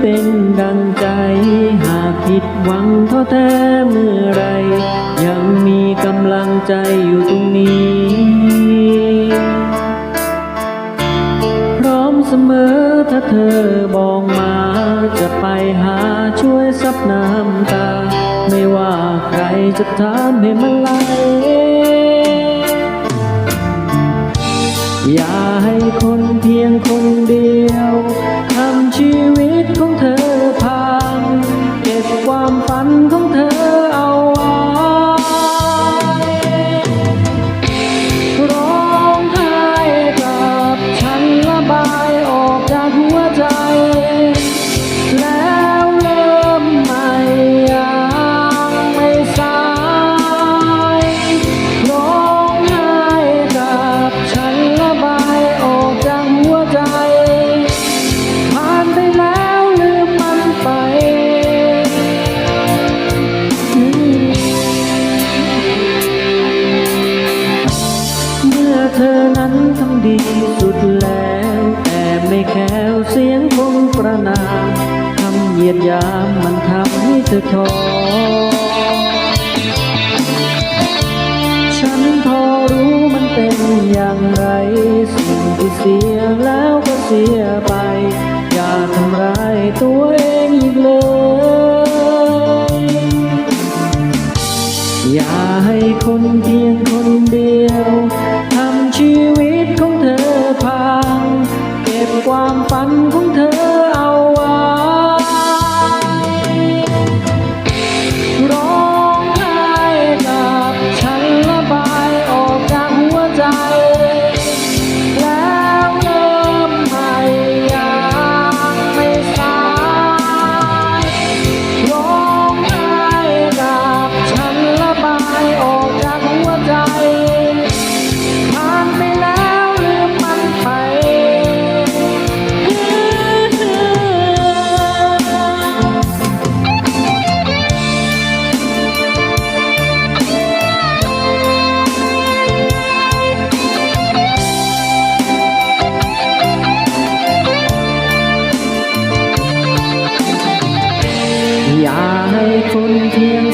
เป็นดังใจ หากผิดหวังท้อแท้เมื่อไร ยังมีกำลังใจอยู่ตรงนี้ พร้อมเสมอถ้าเธอบอกมา จะไปหาช่วยซับน้ำตา ไม่ว่าใครจะถามให้มันไหลอย่าให้คนเพียงคนเดียว ยียดยามมันทำให้เธอท้อฉันพอรู้มันเป็นอย่างไร สิ่งที่เสียแล้วก็เสียไป อย่าทำร้ายตัวเองอีกเลย อย่าให้คนเพียงคนเดียวทำชีวิตของเธอพัง เก็บความฝันของเธอ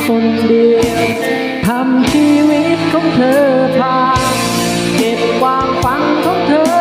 คนเดียวทำชีวิตของเธอพาเก็บความฝันของเธอ